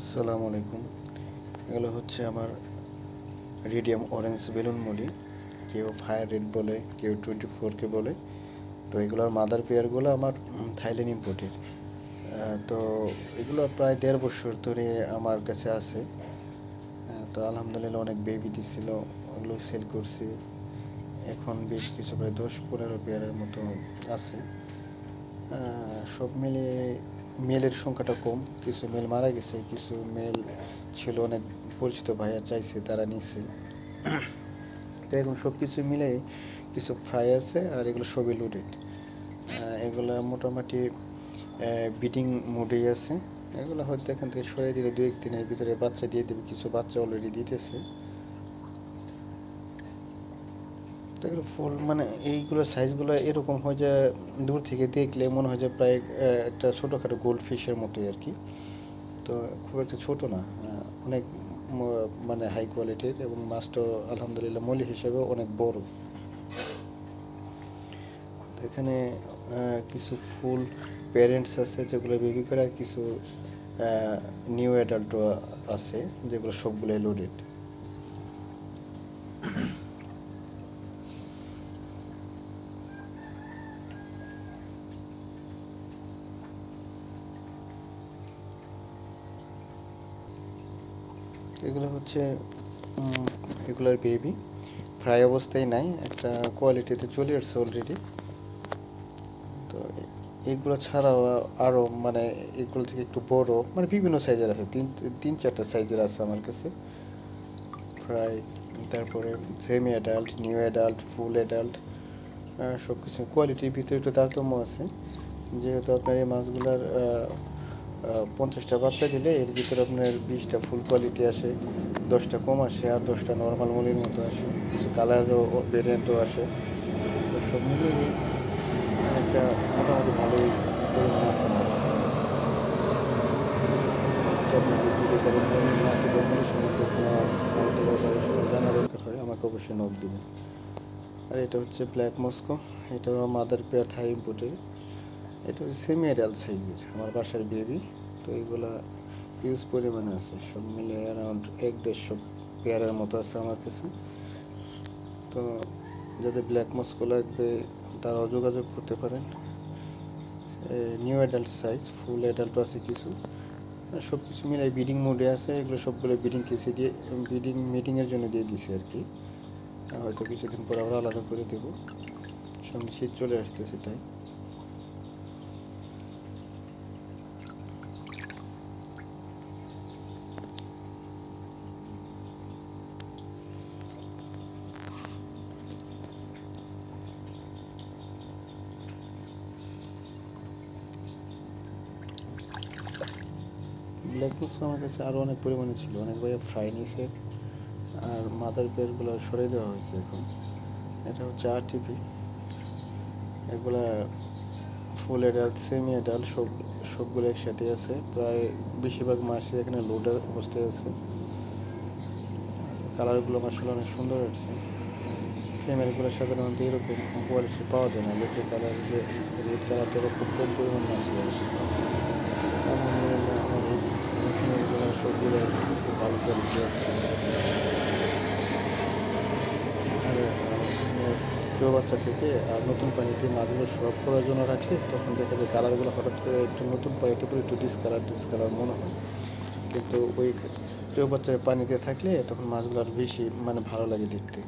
আসসালামু আলাইকুম। এগুলো হচ্ছে আমার রেডিয়াম অরেঞ্জ বেলুন মলি কেউ ফায়ার রেড বলে, কেউ টোয়েন্টি ফোরকে বলে। তো এগুলোর মাদার পেয়ারগুলো আমার থাইল্যান্ড ইম্পোর্টের। তো এগুলো প্রায় দেড় বছর ধরে আমার কাছে আছে। তো আলহামদুলিল্লাহ অনেক বেবি দিছিল, ওগুলো সেল করছি। এখন বেশ কিছু, প্রায় দশ পনেরো পেয়ারের মতো আছে। সব মিলিয়ে মেলের সংখ্যাটা কম, কিছু মেল মারা গেছে, কিছু মেল ছিল অনেক পরিচিত ভাইয়া চাইছে, তারা নিছে। তো এখন সব কিছু মিলে কিছু ফ্রাই আছে আর এগুলো সবই লোডেড এগুলো মোটামুটি বিডিং মোডেই আছে। এগুলো হয়তো এখান থেকে সরিয়ে দিলে দু এক দিনের ভিতরে বাচ্চা দিয়ে দেবে, কিছু বাচ্চা অলরেডি দিতেছে। এগুলো ফুল মানে এইগুলো সাইজগুলো এরকম হয় যে দূর থেকে দেখলে মনে হয় যে প্রায় একটা ছোটোখাটো গোল্ড ফিশের মতোই আর কি। তো খুব একটা ছোট না অনেক মানে হাই কোয়ালিটির এবং মাছটা আলহামদুলিল্লাহ মলি হিসেবে অনেক বড়। এখানে কিছু ফুল প্যারেন্টস আছে যেগুলো বেবি করে আর কিছু নিউ অ্যাডাল্টও আছে যেগুলো সবগুলোই লোডেড এগুলো হচ্ছে উম, এগুলোর বেবি ফ্রাই অবস্থায় নাই একটা কোয়ালিটিতে চলে আসছে অলরেডি তো এগুলো ছাড়াও আরও মানে এগুলো থেকে একটু বড় মানে বিভিন্ন সাইজের আছে। তিন তিন চারটা সাইজের আছে আমার কাছে। ফ্রাই তারপরে semi adult new adult full adult সব কিছু কোয়ালিটির ভিতরে একটু তারতম্য আছে। যেহেতু আপনার এই মাছগুলার পঞ্চাশটা বাচ্চা দিলে এর ভিতরে আপনার বিশটা ফুল কোয়ালিটি আসে, দশটা কম আসে আর দশটা নর্মাল মলির মতো আসে। কিছু কালারও ভেরিয়েন্টও আসে। তো সব মিলিয়ে একটা মোটামুটি ভালোই পরিমাণ আছে যদি কোনো জানা দরকার হয়, আমাকে অবশ্যই নক দেবেন। আর এটা হচ্ছে ব্ল্যাক মস্কো এটা মাদার পেয়ার থাই ইম্পোর্টের এটা সেমি অ্যাডাল্ট সাইজের আমার বাসার বেবি তো এগুলা ইউজ পরিমাণে আছে, সব মিলে অ্যারাউন্ড এক দেড়শো পেয়ারের মতো আছে আমার কাছে। তো যাদের ব্ল্যাক মস্কো লাগবে, তারাও যোগাযোগ করতে পারেন। নিউ অ্যাডাল্ট সাইজ ফুল অ্যাডাল্টও আছে কিছু। সব কিছু মিলে বিডিং মোডে আছে, এগুলো সবগুলো বিডিং কেসে দিয়ে বিডিং মিটিংয়ের জন্য দিয়ে দিছি আর কি। হয়তো কিছুদিন পর আবার আলাদা করে দেবো। সামনে শীত চলে আসতেছে তাই। ব্ল্যাক বুকস আমার কাছে আরও অনেক পরিমাণে ছিল। অনেক ভাইয়া ফ্রাই নিয়েছে আর মাদার পেয়ারগুলো সরিয়ে দেওয়া হয়েছে এখন। এটা হচ্ছে আর টিপি এগুলা ফুল অ্যাডাল্ট সেমি অ্যাডাল্ট সব, সবগুলো একসাথে আছে। প্রায় বেশিরভাগ মাছই এখানে লোডের অবস্থায় আছে। কালারগুলো মার্শাল অনেক সুন্দর আছে ফিমেলগুলো সাধারণত এরকম কোয়ালিটি পাওয়া যায় না। লেচে কালার যে রেড কালারটা খুব কম পরিমাণ মাছই আসে আলহামদুলিল্লাহ আমার এই ফিমেলগুলো সবগুলো খুব ভালো কোয়ালিটি আছে আর কেউ বাচ্চা থেকে আর নতুন পানিতে মাছগুলো সব করার জন্য রাখলে তখন দেখা যায় কালারগুলো হঠাৎ করে একটু নতুন পানিতে পরে একটু ডিসকালার ডিসকালার মনে হয়। কিন্তু ওই কেউ বাচ্চা পানিতে থাকলে তখন মাছগুলো আর বেশি মানে ভালো লাগে দেখতে।